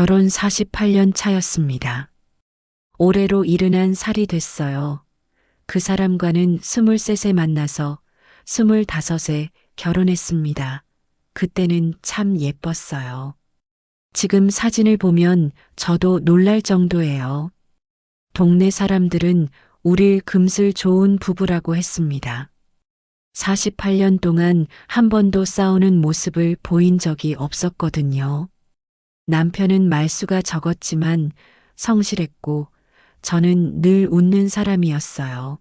결혼 48년 차였습니다. 올해로 일흔한 살이 됐어요. 그 사람과는 23세 만나서 25세 결혼했습니다. 그때는 참 예뻤어요. 지금 사진을 보면 저도 놀랄 정도예요. 동네 사람들은 우릴 금슬 좋은 부부라고 했습니다. 48년 동안 한 번도 싸우는 모습을 보인 적이 없었거든요. 남편은 말수가 적었지만 성실했고 저는 늘 웃는 사람이었어요.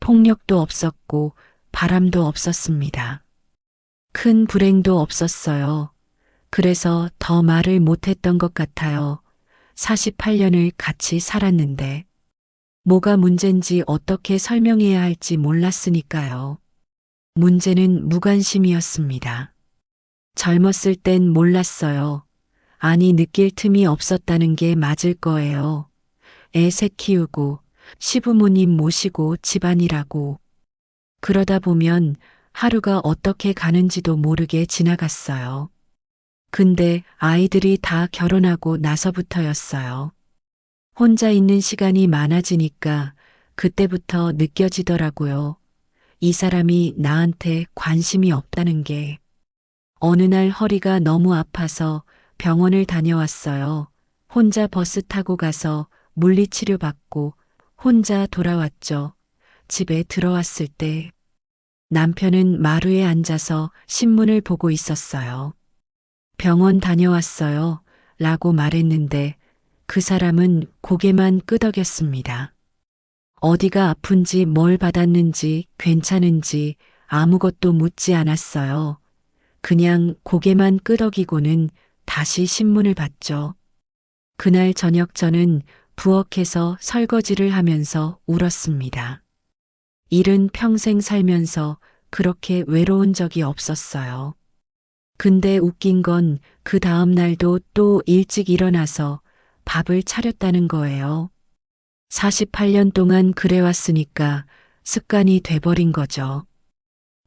폭력도 없었고 바람도 없었습니다. 큰 불행도 없었어요. 그래서 더 말을 못했던 것 같아요. 48년을 같이 살았는데 뭐가 문제인지 어떻게 설명해야 할지 몰랐으니까요. 문제는 무관심이었습니다. 젊었을 땐 몰랐어요. 아니 느낄 틈이 없었다는 게 맞을 거예요. 애셋 키우고 시부모님 모시고 집안이라고. 그러다 보면 하루가 어떻게 가는지도 모르게 지나갔어요. 근데 아이들이 다 결혼하고 나서부터였어요. 혼자 있는 시간이 많아지니까 그때부터 느껴지더라고요. 이 사람이 나한테 관심이 없다는 게. 어느 날 허리가 너무 아파서 병원을 다녀왔어요. 혼자 버스 타고 가서 물리치료 받고 혼자 돌아왔죠. 집에 들어왔을 때 남편은 마루에 앉아서 신문을 보고 있었어요. 병원 다녀왔어요. 라고 말했는데 그 사람은 고개만 끄덕였습니다. 어디가 아픈지 뭘 받았는지 괜찮은지 아무것도 묻지 않았어요. 그냥 고개만 끄덕이고는 다시 신문을 봤죠. 그날 저녁 저는 부엌에서 설거지를 하면서 울었습니다. 일은 평생 살면서 그렇게 외로운 적이 없었어요. 근데 웃긴 건 그 다음 날도 또 일찍 일어나서 밥을 차렸다는 거예요. 48년 동안 그래왔으니까 습관이 돼버린 거죠.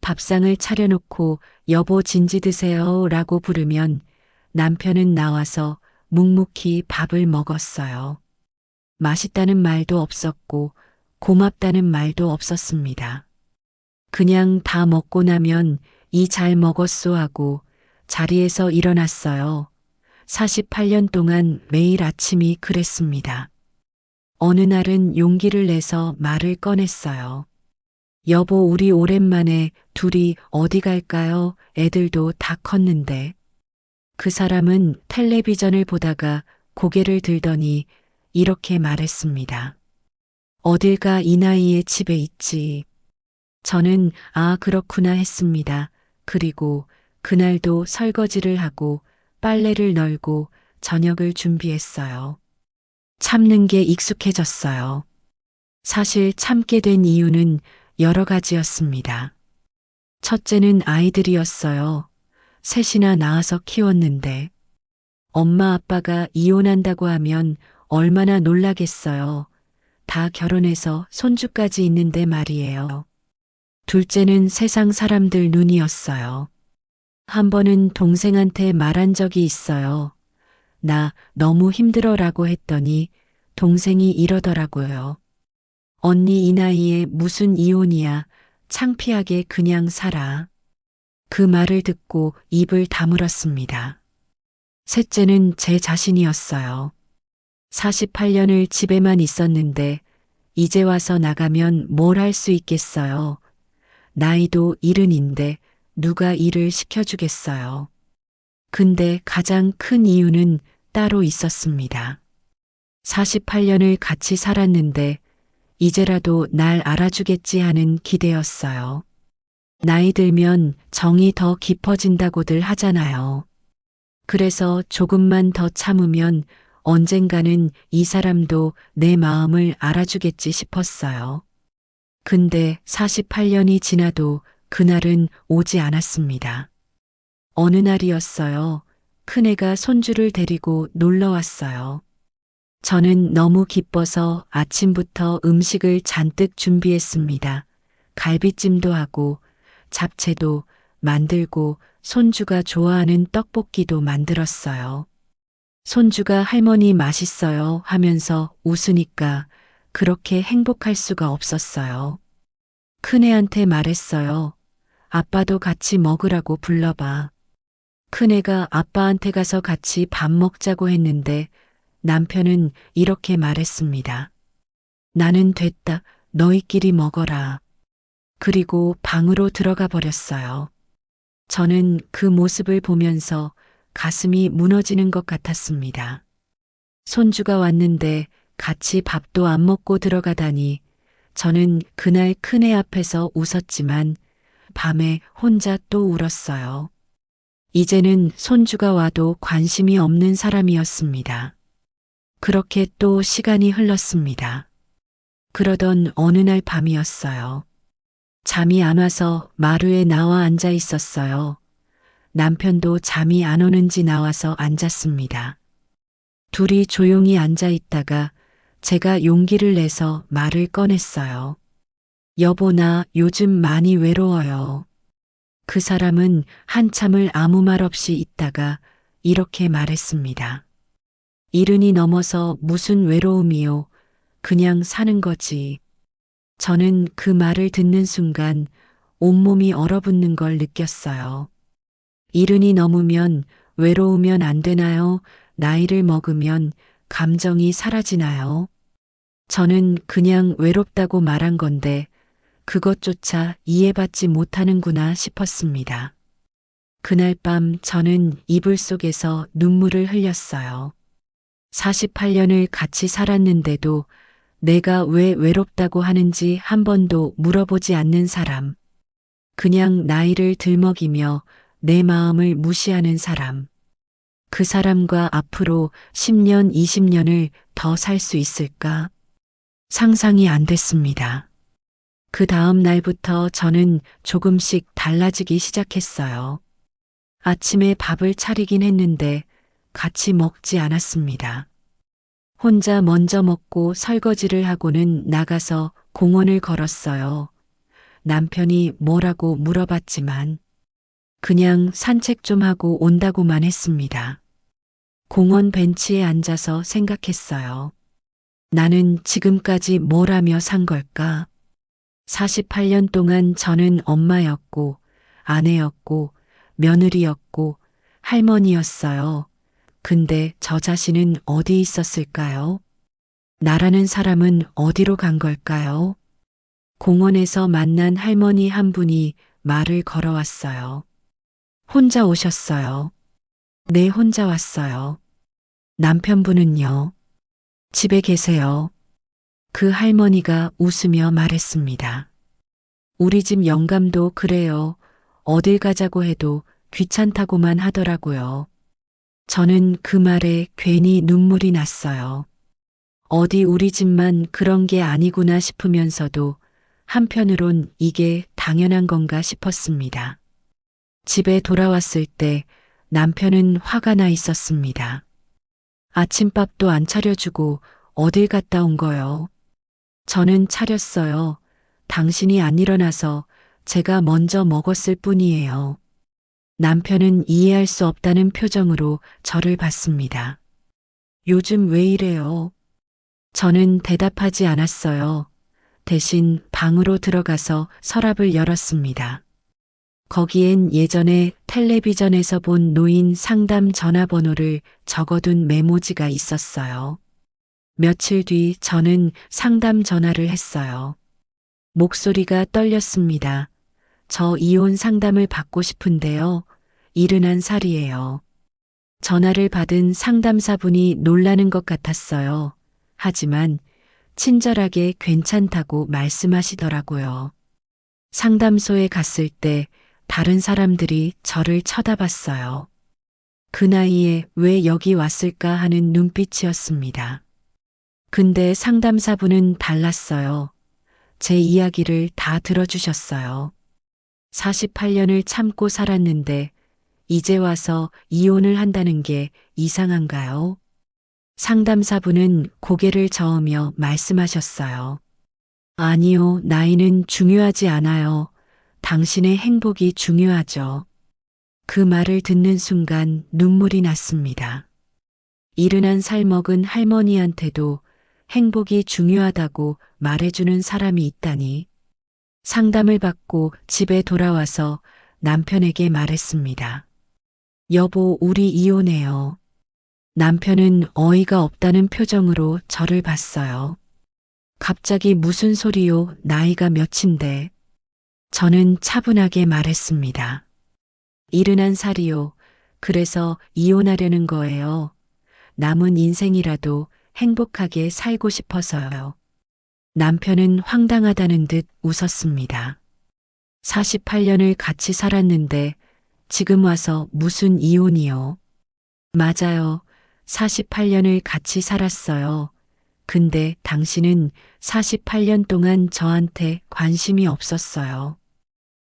밥상을 차려놓고 여보 진지 드세요 라고 부르면 남편은 나와서 묵묵히 밥을 먹었어요. 맛있다는 말도 없었고 고맙다는 말도 없었습니다. 그냥 다 먹고 나면 이 잘 먹었소 하고 자리에서 일어났어요. 48년 동안 매일 아침이 그랬습니다. 어느 날은 용기를 내서 말을 꺼냈어요. 여보, 우리 오랜만에 둘이 어디 갈까요? 애들도 다 컸는데. 그 사람은 텔레비전을 보다가 고개를 들더니 이렇게 말했습니다. 어딜 가 이 나이에 집에 있지. 저는 아, 그렇구나 했습니다. 그리고 그날도 설거지를 하고 빨래를 널고 저녁을 준비했어요. 참는 게 익숙해졌어요. 사실 참게 된 이유는 여러 가지였습니다. 첫째는 아이들이었어요. 셋이나 낳아서 키웠는데 엄마 아빠가 이혼한다고 하면 얼마나 놀라겠어요. 다 결혼해서 손주까지 있는데 말이에요. 둘째는 세상 사람들 눈이었어요. 한 번은 동생한테 말한 적이 있어요. 나 너무 힘들어 라고 했더니 동생이 이러더라고요. 언니 이 나이에 무슨 이혼이야. 창피하게 그냥 살아. 그 말을 듣고 입을 다물었습니다. 셋째는 제 자신이었어요. 48년을 집에만 있었는데 이제 와서 나가면 뭘 할 수 있겠어요. 나이도 일흔인데 누가 일을 시켜주겠어요. 근데 가장 큰 이유는 따로 있었습니다. 48년을 같이 살았는데 이제라도 날 알아주겠지 하는 기대였어요. 나이 들면 정이 더 깊어진다고들 하잖아요. 그래서 조금만 더 참으면 언젠가는 이 사람도 내 마음을 알아주겠지 싶었어요. 근데 48년이 지나도 그날은 오지 않았습니다. 어느 날이었어요. 큰애가 손주를 데리고 놀러 왔어요. 저는 너무 기뻐서 아침부터 음식을 잔뜩 준비했습니다. 갈비찜도 하고 잡채도 만들고 손주가 좋아하는 떡볶이도 만들었어요. 손주가 할머니 맛있어요 하면서 웃으니까 그렇게 행복할 수가 없었어요. 큰애한테 말했어요. 아빠도 같이 먹으라고 불러봐. 큰애가 아빠한테 가서 같이 밥 먹자고 했는데 남편은 이렇게 말했습니다. 나는 됐다. 너희끼리 먹어라. 그리고 방으로 들어가 버렸어요. 저는 그 모습을 보면서 가슴이 무너지는 것 같았습니다. 손주가 왔는데 같이 밥도 안 먹고 들어가다니 저는 그날 큰애 앞에서 웃었지만 밤에 혼자 또 울었어요. 이제는 손주가 와도 관심이 없는 사람이었습니다. 그렇게 또 시간이 흘렀습니다. 그러던 어느 날 밤이었어요. 잠이 안 와서 마루에 나와 앉아 있었어요. 남편도 잠이 안 오는지 나와서 앉았습니다. 둘이 조용히 앉아 있다가 제가 용기를 내서 말을 꺼냈어요. 여보, 나 요즘 많이 외로워요. 그 사람은 한참을 아무 말 없이 있다가 이렇게 말했습니다. 이른이 넘어서 무슨 외로움이요. 그냥 사는 거지. 저는 그 말을 듣는 순간 온몸이 얼어붙는 걸 느꼈어요. 이른이 넘으면 외로우면 안 되나요? 나이를 먹으면 감정이 사라지나요? 저는 그냥 외롭다고 말한 건데 그것조차 이해받지 못하는구나 싶었습니다. 그날 밤 저는 이불 속에서 눈물을 흘렸어요. 48년을 같이 살았는데도 내가 왜 외롭다고 하는지 한 번도 물어보지 않는 사람. 그냥 나이를 들먹이며 내 마음을 무시하는 사람. 그 사람과 앞으로 10년, 20년을 더 살 수 있을까? 상상이 안 됐습니다. 그 다음 날부터 저는 조금씩 달라지기 시작했어요. 아침에 밥을 차리긴 했는데 같이 먹지 않았습니다. 혼자 먼저 먹고 설거지를 하고는 나가서 공원을 걸었어요. 남편이 뭐라고 물어봤지만 그냥 산책 좀 하고 온다고만 했습니다. 공원 벤치에 앉아서 생각했어요. 나는 지금까지 뭘 하며 산 걸까? 48년 동안 저는 엄마였고, 아내였고, 며느리였고, 할머니였어요. 근데 저 자신은 어디 있었을까요? 나라는 사람은 어디로 간 걸까요? 공원에서 만난 할머니 한 분이 말을 걸어왔어요. 혼자 오셨어요. 네, 혼자 왔어요. 남편분은요? 집에 계세요. 그 할머니가 웃으며 말했습니다. 우리 집 영감도 그래요. 어딜 가자고 해도 귀찮다고만 하더라고요. 저는 그 말에 괜히 눈물이 났어요. 어디 우리 집만 그런 게 아니구나 싶으면서도 한편으론 이게 당연한 건가 싶었습니다. 집에 돌아왔을 때 남편은 화가 나 있었습니다. 아침밥도 안 차려주고 어딜 갔다 온 거요? 저는 차렸어요. 당신이 안 일어나서 제가 먼저 먹었을 뿐이에요. 남편은 이해할 수 없다는 표정으로 저를 봤습니다. 요즘 왜 이래요? 저는 대답하지 않았어요. 대신 방으로 들어가서 서랍을 열었습니다. 거기엔 예전에 텔레비전에서 본 노인 상담 전화번호를 적어둔 메모지가 있었어요. 며칠 뒤 저는 상담 전화를 했어요. 목소리가 떨렸습니다. 저 이혼 상담을 받고 싶은데요. 이른한 살이에요. 전화를 받은 상담사분이 놀라는 것 같았어요. 하지만 친절하게 괜찮다고 말씀하시더라고요. 상담소에 갔을 때 다른 사람들이 저를 쳐다봤어요. 그 나이에 왜 여기 왔을까 하는 눈빛이었습니다. 근데 상담사분은 달랐어요. 제 이야기를 다 들어주셨어요. 48년을 참고 살았는데 이제 와서 이혼을 한다는 게 이상한가요? 상담사분은 고개를 저으며 말씀하셨어요. 아니요, 나이는 중요하지 않아요. 당신의 행복이 중요하죠. 그 말을 듣는 순간 눈물이 났습니다. 이른한 살 먹은 할머니한테도 행복이 중요하다고 말해주는 사람이 있다니. 상담을 받고 집에 돌아와서 남편에게 말했습니다. 여보, 우리 이혼해요. 남편은 어이가 없다는 표정으로 저를 봤어요. 갑자기 무슨 소리요? 나이가 몇인데? 저는 차분하게 말했습니다. 이른한 살이요. 그래서 이혼하려는 거예요. 남은 인생이라도 행복하게 살고 싶어서요. 남편은 황당하다는 듯 웃었습니다. 48년을 같이 살았는데 지금 와서 무슨 이혼이요? 맞아요. 48년을 같이 살았어요. 근데 당신은 48년 동안 저한테 관심이 없었어요.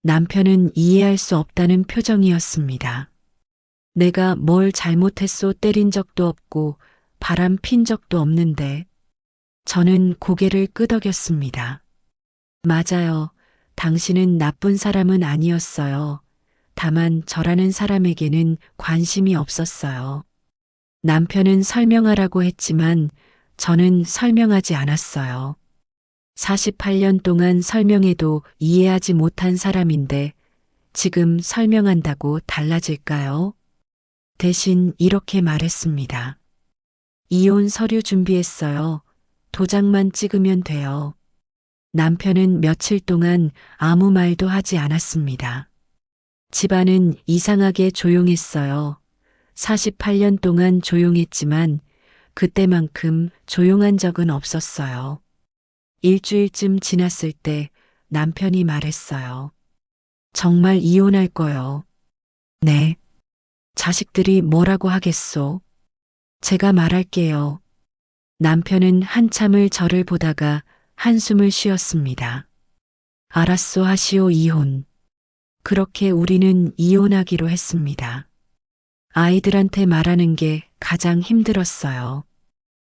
남편은 이해할 수 없다는 표정이었습니다. 내가 뭘 잘못했소 때린 적도 없고 바람 핀 적도 없는데 저는 고개를 끄덕였습니다. 맞아요. 당신은 나쁜 사람은 아니었어요. 다만 저라는 사람에게는 관심이 없었어요. 남편은 설명하라고 했지만 저는 설명하지 않았어요. 48년 동안 설명해도 이해하지 못한 사람인데 지금 설명한다고 달라질까요? 대신 이렇게 말했습니다. 이혼 서류 준비했어요. 도장만 찍으면 돼요. 남편은 며칠 동안 아무 말도 하지 않았습니다. 집안은 이상하게 조용했어요. 48년 동안 조용했지만 그때만큼 조용한 적은 없었어요. 일주일쯤 지났을 때 남편이 말했어요. 정말 이혼할 거요. 네. 자식들이 뭐라고 하겠소? 제가 말할게요. 남편은 한참을 저를 보다가 한숨을 쉬었습니다. 알았소 하시오 이혼. 그렇게 우리는 이혼하기로 했습니다. 아이들한테 말하는 게 가장 힘들었어요.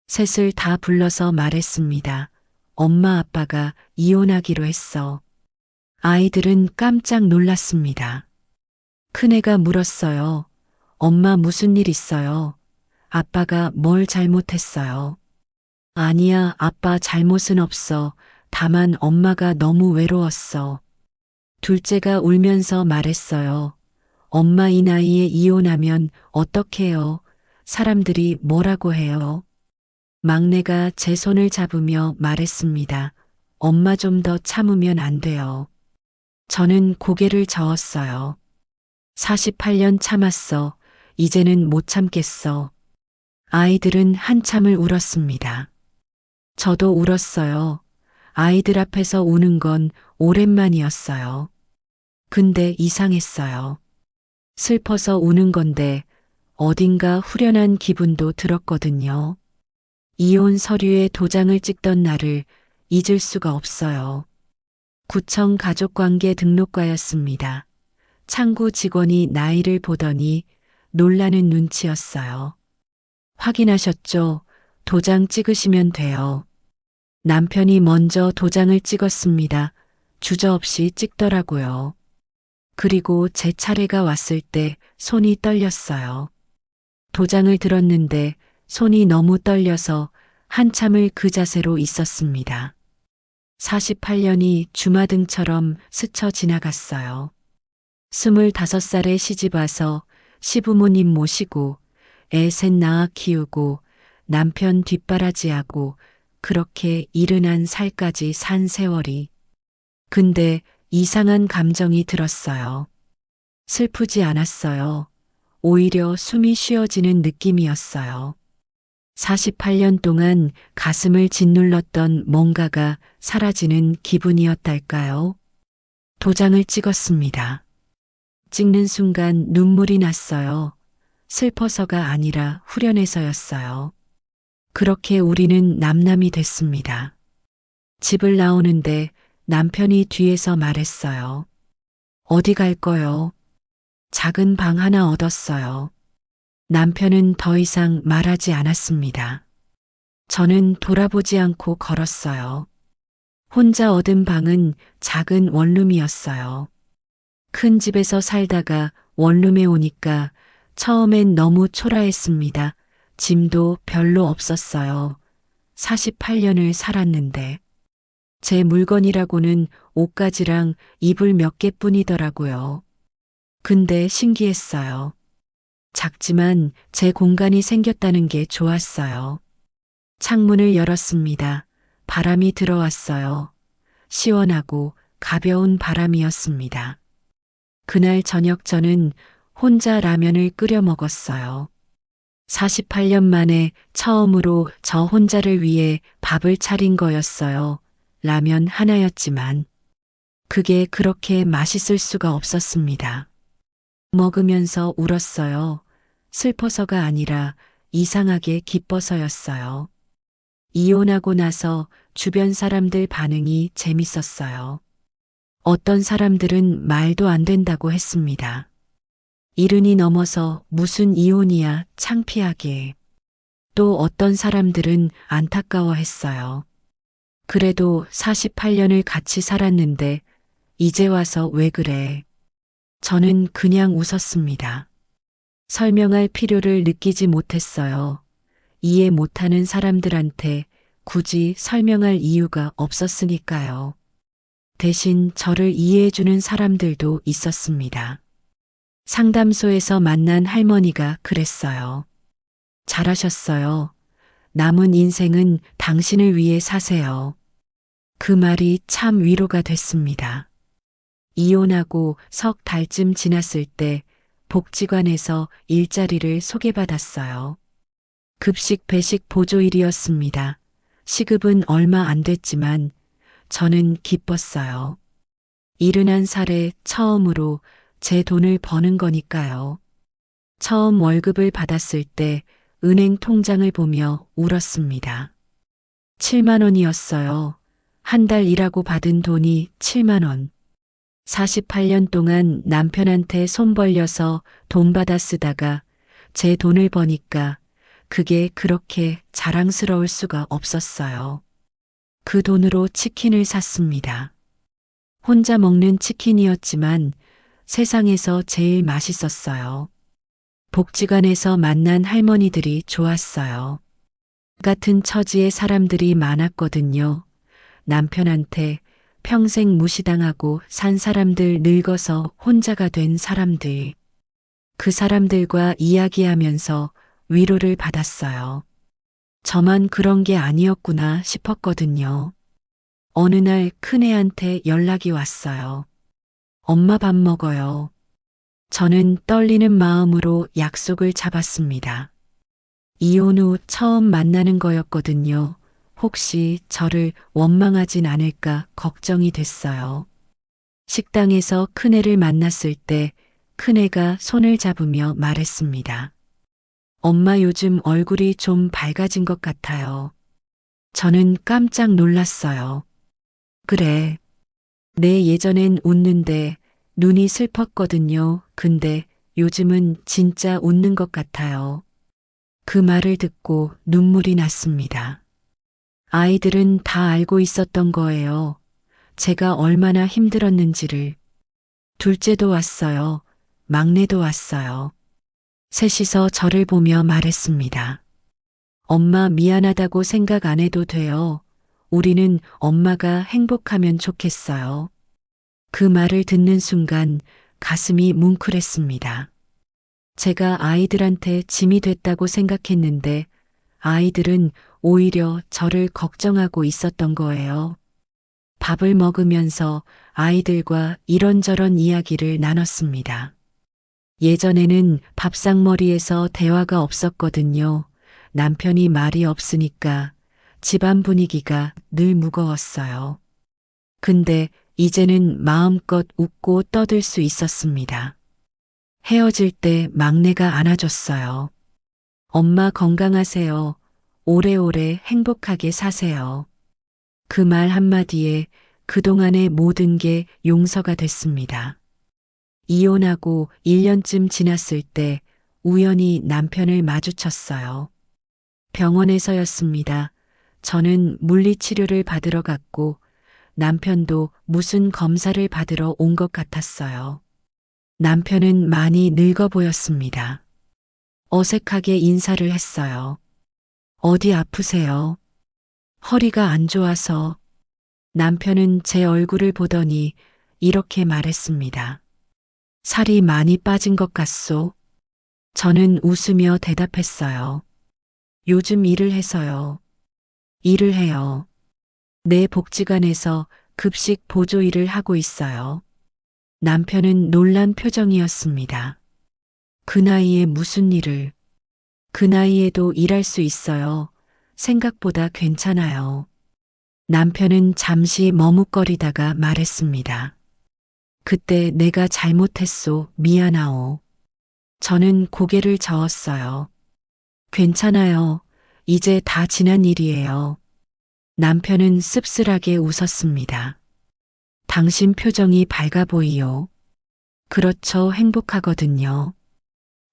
셋을 다 불러서 말했습니다. 엄마 아빠가 이혼하기로 했어. 아이들은 깜짝 놀랐습니다. 큰애가 물었어요. 엄마 무슨 일 있어요? 아빠가 뭘 잘못했어요? 아니야, 아빠 잘못은 없어. 다만 엄마가 너무 외로웠어. 둘째가 울면서 말했어요. 엄마 이 나이에 이혼하면 어떡해요? 사람들이 뭐라고 해요? 막내가 제 손을 잡으며 말했습니다. 엄마 좀 더 참으면 안 돼요. 저는 고개를 저었어요. 48년 참았어. 이제는 못 참겠어. 아이들은 한참을 울었습니다. 저도 울었어요. 아이들 앞에서 우는 건 오랜만이었어요. 근데 이상했어요. 슬퍼서 우는 건데 어딘가 후련한 기분도 들었거든요. 이혼 서류에 도장을 찍던 날을 잊을 수가 없어요. 구청 가족관계 등록과였습니다. 창구 직원이 나이를 보더니 놀라는 눈치였어요. 확인하셨죠? 도장 찍으시면 돼요. 남편이 먼저 도장을 찍었습니다. 주저없이 찍더라고요. 그리고 제 차례가 왔을 때 손이 떨렸어요. 도장을 들었는데 손이 너무 떨려서 한참을 그 자세로 있었습니다. 48년이 주마등처럼 스쳐 지나갔어요. 25살에 시집 와서 시부모님 모시고 애 셋 낳아 키우고 남편 뒷바라지하고 그렇게 이른한 살까지 산 세월이. 근데 이상한 감정이 들었어요. 슬프지 않았어요. 오히려 숨이 쉬어지는 느낌이었어요. 48년 동안 가슴을 짓눌렀던 뭔가가 사라지는 기분이었달까요? 도장을 찍었습니다. 찍는 순간 눈물이 났어요. 슬퍼서가 아니라 후련해서였어요. 그렇게 우리는 남남이 됐습니다. 집을 나오는데 남편이 뒤에서 말했어요. 어디 갈 거요? 작은 방 하나 얻었어요. 남편은 더 이상 말하지 않았습니다. 저는 돌아보지 않고 걸었어요. 혼자 얻은 방은 작은 원룸이었어요. 큰 집에서 살다가 원룸에 오니까 처음엔 너무 초라했습니다. 짐도 별로 없었어요. 48년을 살았는데. 제 물건이라고는 옷가지랑 이불 몇 개뿐이더라고요. 근데 신기했어요. 작지만 제 공간이 생겼다는 게 좋았어요. 창문을 열었습니다. 바람이 들어왔어요. 시원하고 가벼운 바람이었습니다. 그날 저녁 저는 혼자 라면을 끓여 먹었어요. 48년 만에 처음으로 저 혼자를 위해 밥을 차린 거였어요. 라면 하나였지만 그게 그렇게 맛있을 수가 없었습니다. 먹으면서 울었어요. 슬퍼서가 아니라 이상하게 기뻐서였어요. 이혼하고 나서 주변 사람들 반응이 재밌었어요. 어떤 사람들은 말도 안 된다고 했습니다. 이른이 넘어서 무슨 이혼이야 창피하게. 또 어떤 사람들은 안타까워했어요. 그래도 48년을 같이 살았는데 이제 와서 왜 그래? 저는 그냥 웃었습니다. 설명할 필요를 느끼지 못했어요. 이해 못하는 사람들한테 굳이 설명할 이유가 없었으니까요. 대신 저를 이해해주는 사람들도 있었습니다. 상담소에서 만난 할머니가 그랬어요. 잘하셨어요. 남은 인생은 당신을 위해 사세요. 그 말이 참 위로가 됐습니다. 이혼하고 석 달쯤 지났을 때 복지관에서 일자리를 소개받았어요. 급식 배식 보조일이었습니다. 시급은 얼마 안 됐지만 저는 기뻤어요. 71살에 처음으로 제 돈을 버는 거니까요. 처음 월급을 받았을 때 은행 통장을 보며 울었습니다. 7만 원이었어요. 한 달 일하고 받은 돈이 7만 원. 48년 동안 남편한테 손 벌려서 돈 받아 쓰다가 제 돈을 버니까 그게 그렇게 자랑스러울 수가 없었어요. 그 돈으로 치킨을 샀습니다. 혼자 먹는 치킨이었지만 세상에서 제일 맛있었어요. 복지관에서 만난 할머니들이 좋았어요. 같은 처지의 사람들이 많았거든요. 남편한테 평생 무시당하고 산 사람들 늙어서 혼자가 된 사람들. 그 사람들과 이야기하면서 위로를 받았어요. 저만 그런 게 아니었구나 싶었거든요. 어느 날 큰애한테 연락이 왔어요. 엄마 밥 먹어요. 저는 떨리는 마음으로 약속을 잡았습니다. 이혼 후 처음 만나는 거였거든요. 혹시 저를 원망하진 않을까 걱정이 됐어요. 식당에서 큰애를 만났을 때 큰애가 손을 잡으며 말했습니다. 엄마 요즘 얼굴이 좀 밝아진 것 같아요. 저는 깜짝 놀랐어요. 그래. 내 예전엔 웃는데 눈이 슬펐거든요. 근데 요즘은 진짜 웃는 것 같아요. 그 말을 듣고 눈물이 났습니다. 아이들은 다 알고 있었던 거예요. 제가 얼마나 힘들었는지를. 둘째도 왔어요. 막내도 왔어요. 셋이서 저를 보며 말했습니다. 엄마 미안하다고 생각 안 해도 돼요. 우리는 엄마가 행복하면 좋겠어요. 그 말을 듣는 순간 가슴이 뭉클했습니다. 제가 아이들한테 짐이 됐다고 생각했는데 아이들은 오히려 저를 걱정하고 있었던 거예요. 밥을 먹으면서 아이들과 이런저런 이야기를 나눴습니다. 예전에는 밥상머리에서 대화가 없었거든요. 남편이 말이 없으니까 집안 분위기가 늘 무거웠어요. 근데 이제는 마음껏 웃고 떠들 수 있었습니다. 헤어질 때 막내가 안아줬어요. 엄마 건강하세요. 오래오래 행복하게 사세요. 그 말 한마디에 그동안의 모든 게 용서가 됐습니다. 이혼하고 1년쯤 지났을 때 우연히 남편을 마주쳤어요. 병원에서였습니다. 저는 물리치료를 받으러 갔고 남편도 무슨 검사를 받으러 온 것 같았어요. 남편은 많이 늙어 보였습니다. 어색하게 인사를 했어요. 어디 아프세요? 허리가 안 좋아서 남편은 제 얼굴을 보더니 이렇게 말했습니다. 살이 많이 빠진 것 같소? 저는 웃으며 대답했어요. 요즘 일을 해서요. 일을 해요. 내 복지관에서 급식 보조 일을 하고 있어요. 남편은 놀란 표정이었습니다. 그 나이에 무슨 일을, 그 나이에도 일할 수 있어요. 생각보다 괜찮아요. 남편은 잠시 머뭇거리다가 말했습니다. 그때 내가 잘못했소. 미안하오. 저는 고개를 저었어요. 괜찮아요. 이제 다 지난 일이에요. 남편은 씁쓸하게 웃었습니다. 당신 표정이 밝아 보이요. 그렇죠. 행복하거든요.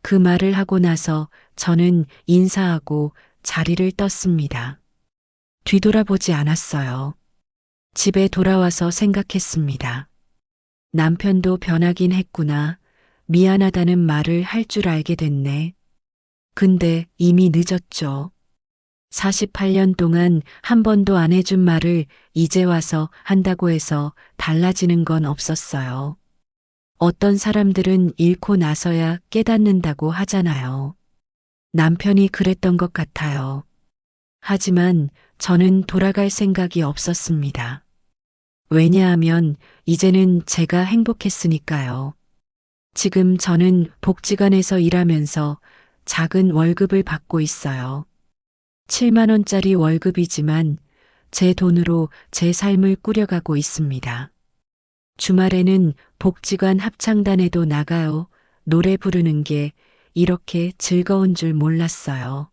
그 말을 하고 나서 저는 인사하고 자리를 떴습니다. 뒤돌아보지 않았어요. 집에 돌아와서 생각했습니다. 남편도 변하긴 했구나. 미안하다는 말을 할 줄 알게 됐네. 근데 이미 늦었죠. 48년 동안 한 번도 안 해준 말을 이제 와서 한다고 해서 달라지는 건 없었어요. 어떤 사람들은 잃고 나서야 깨닫는다고 하잖아요. 남편이 그랬던 것 같아요. 하지만 저는 돌아갈 생각이 없었습니다. 왜냐하면 이제는 제가 행복했으니까요. 지금 저는 복지관에서 일하면서 작은 월급을 받고 있어요. 7만원짜리 월급이지만 제 돈으로 제 삶을 꾸려가고 있습니다. 주말에는 복지관 합창단에도 나가요. 노래 부르는 게 이렇게 즐거운 줄 몰랐어요.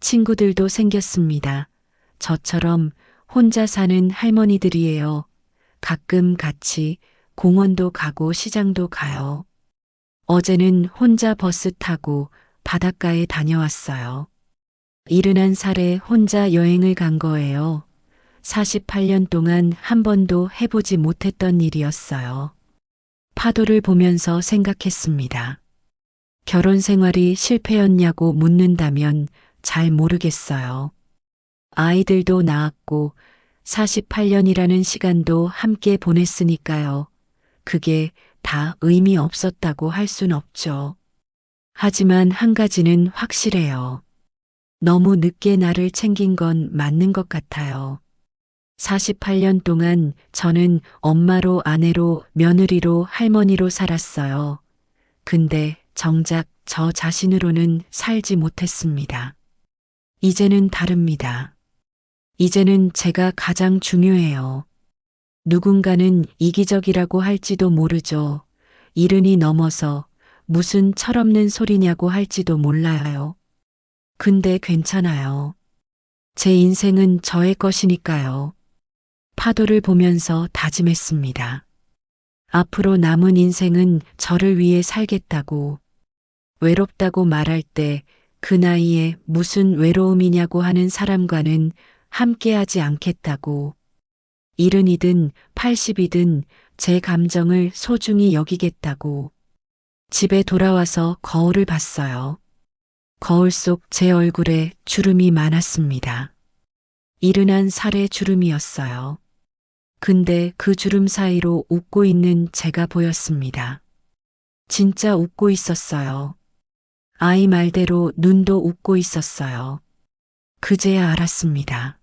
친구들도 생겼습니다. 저처럼 혼자 사는 할머니들이에요. 가끔 같이 공원도 가고 시장도 가요. 어제는 혼자 버스 타고 바닷가에 다녀왔어요. 71 살에 혼자 여행을 간 거예요. 48년 동안 한 번도 해보지 못했던 일이었어요. 파도를 보면서 생각했습니다. 결혼 생활이 실패였냐고 묻는다면 잘 모르겠어요. 아이들도 낳았고 48년이라는 시간도 함께 보냈으니까요. 그게 다 의미 없었다고 할 순 없죠. 하지만 한 가지는 확실해요. 너무 늦게 나를 챙긴 건 맞는 것 같아요. 48년 동안 저는 엄마로 아내로 며느리로 할머니로 살았어요. 근데 정작 저 자신으로는 살지 못했습니다. 이제는 다릅니다. 이제는 제가 가장 중요해요. 누군가는 이기적이라고 할지도 모르죠. 이른이 넘어서 무슨 철없는 소리냐고 할지도 몰라요. 근데 괜찮아요. 제 인생은 저의 것이니까요. 파도를 보면서 다짐했습니다. 앞으로 남은 인생은 저를 위해 살겠다고. 외롭다고 말할 때 그 나이에 무슨 외로움이냐고 하는 사람과는 함께하지 않겠다고. 일흔이든 팔십이든 제 감정을 소중히 여기겠다고. 집에 돌아와서 거울을 봤어요. 거울 속 제 얼굴에 주름이 많았습니다. 이른한 살의 주름이었어요. 근데 그 주름 사이로 웃고 있는 제가 보였습니다. 진짜 웃고 있었어요. 아이 말대로 눈도 웃고 있었어요. 그제야 알았습니다.